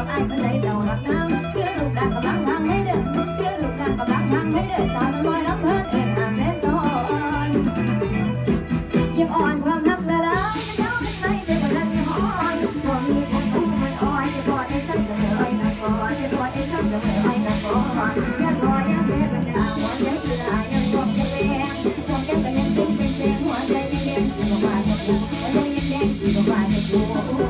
đâu ai bên đây đầu lạc nam phía lục đàn cầm lăng hàng hết đêm phía lục đàn cầm lăng hàng hết đêm sao nó moi lắm hơn em hàng hết rồi em on ความรักละล้าเจ้าเป็นไรเดี๋ยวมันลั่นหอยบ่มีคนคู่มันอ้อยจะกอดไอ้ชักจะเหนื่อยนะกอดจะกอดไอ้ชักจะเหนื่อยนะกอดยันรอยยันแม่เป็นดาววันยังคืออายยังบอกยังแรงความแก้มเป็นยังตุ้มเป็นแสงหัวใจยังแดงคือบ่ว่าจะกูยังยังแดงคือบ่ว่าจะกู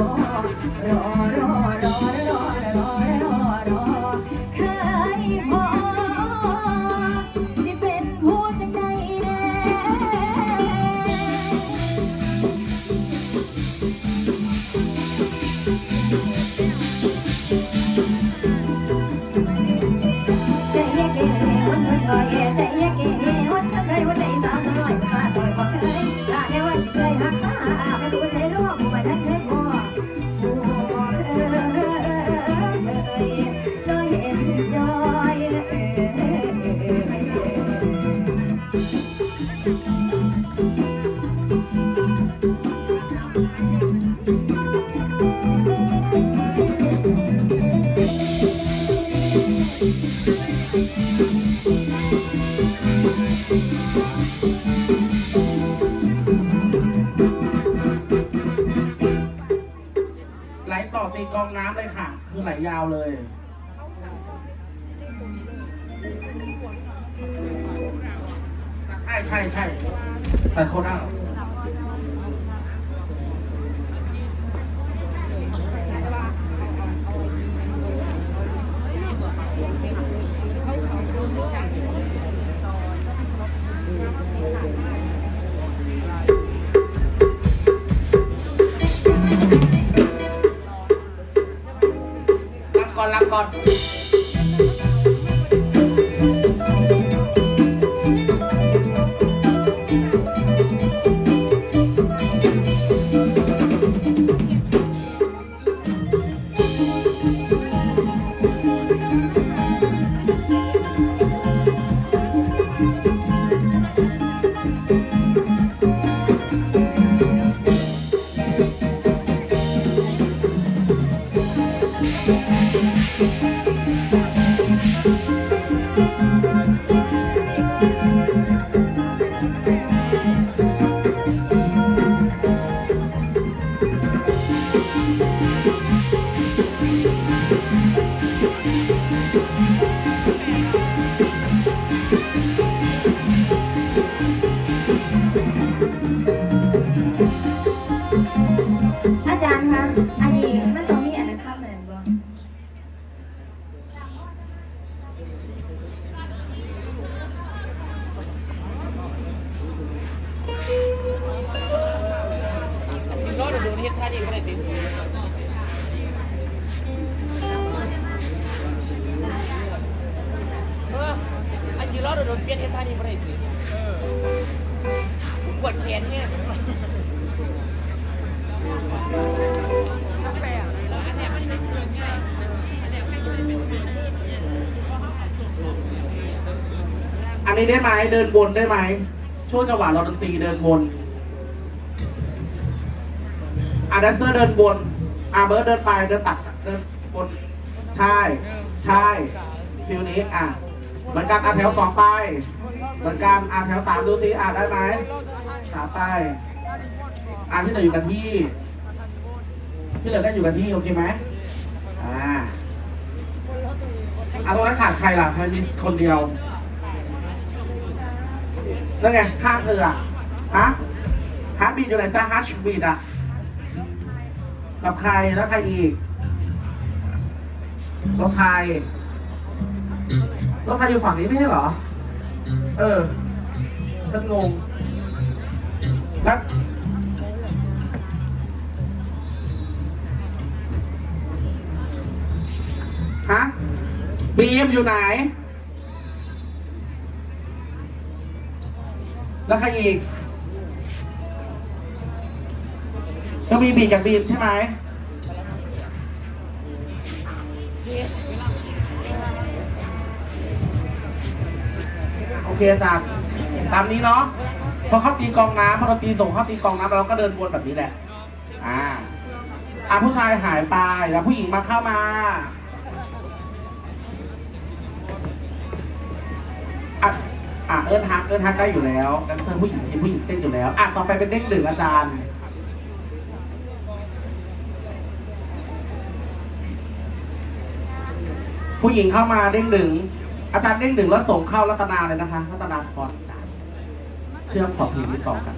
รอ ไหลต่อตีกองน้ำเลยค่ะ คือไหลยาวเลย ใช่ใช่ใช่แต่โคราช short โดนเปี้ยนเฮ็ดท่านี้ม่ได้สิเออผมปวดแขนเนี่ยอันนี้ได้ไหมเดินบนได้ไหมช่วงจังหวะเราดนตรีเดินบนอาดั้นเซอร์เดินบนอาเบิร์ดเดินไปเดินตัดเดินบนใช่ ใช่ฟิลนี้อะ เหมือนกันอาแถวสองไป เหมือนกันอาแถวสามดูซิอ่านได้ไหมสามไปอ่านที่เหลืออยู่กันที่ ที่เหลือก็อยู่กันที่โอเคไหมอ่าอาตรงนั้นขาดใครล่ะใครมีคนเดียวนั่นไงข้างเธออะฮะฮาร์ดบีดอยู่ไหนจ้าฮาร์ดบีดอะกับใครแล้วใครอีกแล้วใคร แล้วใครอยู่ฝั่งนี้ไม่ใช่เหรอ เออ ฉันงงแล้วฮะบีมอยู่ไหน แล้วใครอีกก็มีบีกับบีมใช่ไหม เคอาจารย์ตามนี้เนาะพอเข้าตีกองน้ำพอเราตีส่งเข้าตีกองน้ำเราก็เดินวนแบบนี้แหละ อ่าอะผู้ชายหายไปแล้วผู้หญิงมาเข้ามาอะอะเอิร์นฮักเอิร์นฮักได้อยู่แล้วแดนเซอร์ผู้หญิงผู้หญิงเต้นอยู่แล้วอะต่อไปเป็นเด้งดึงอาจารย์ผู้หญิงเข้ามาเด้งดึง อาจารย์เด้งหนึ่งแล้วส่งเข้ารัตนาเลยนะคะ รัตนาพรอาจารย์เชื่อมสองทีมนี้ต่อกัน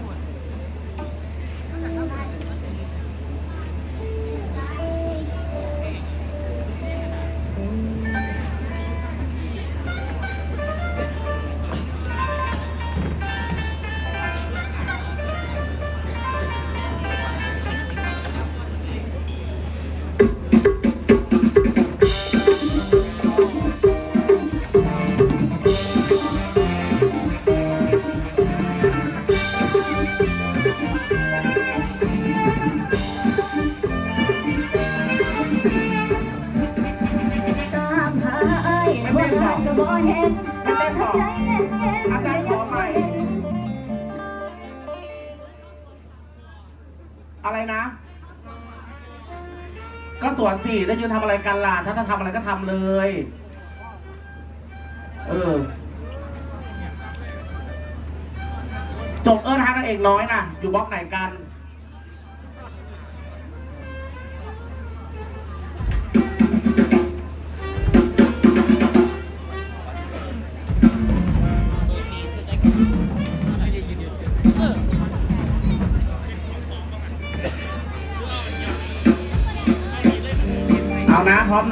สิแล้วยืนทำอะไรกันล่ะถ้าจะทำอะไรก็ทำเลย เออจบเอิร์นฮักนางเอกน้อยนะอยู่บล็อกไหนกัน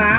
นะ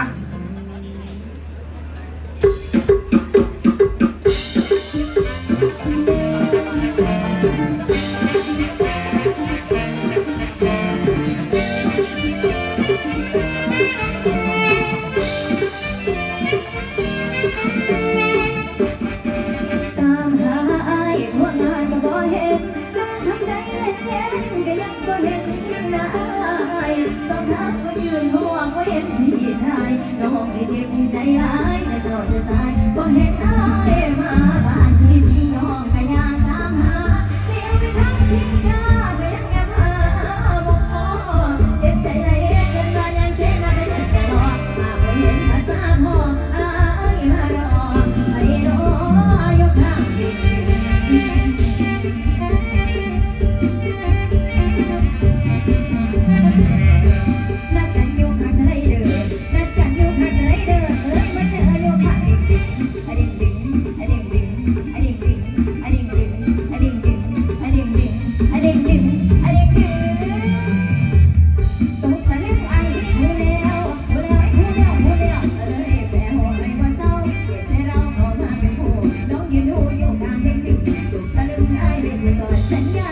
สัญญา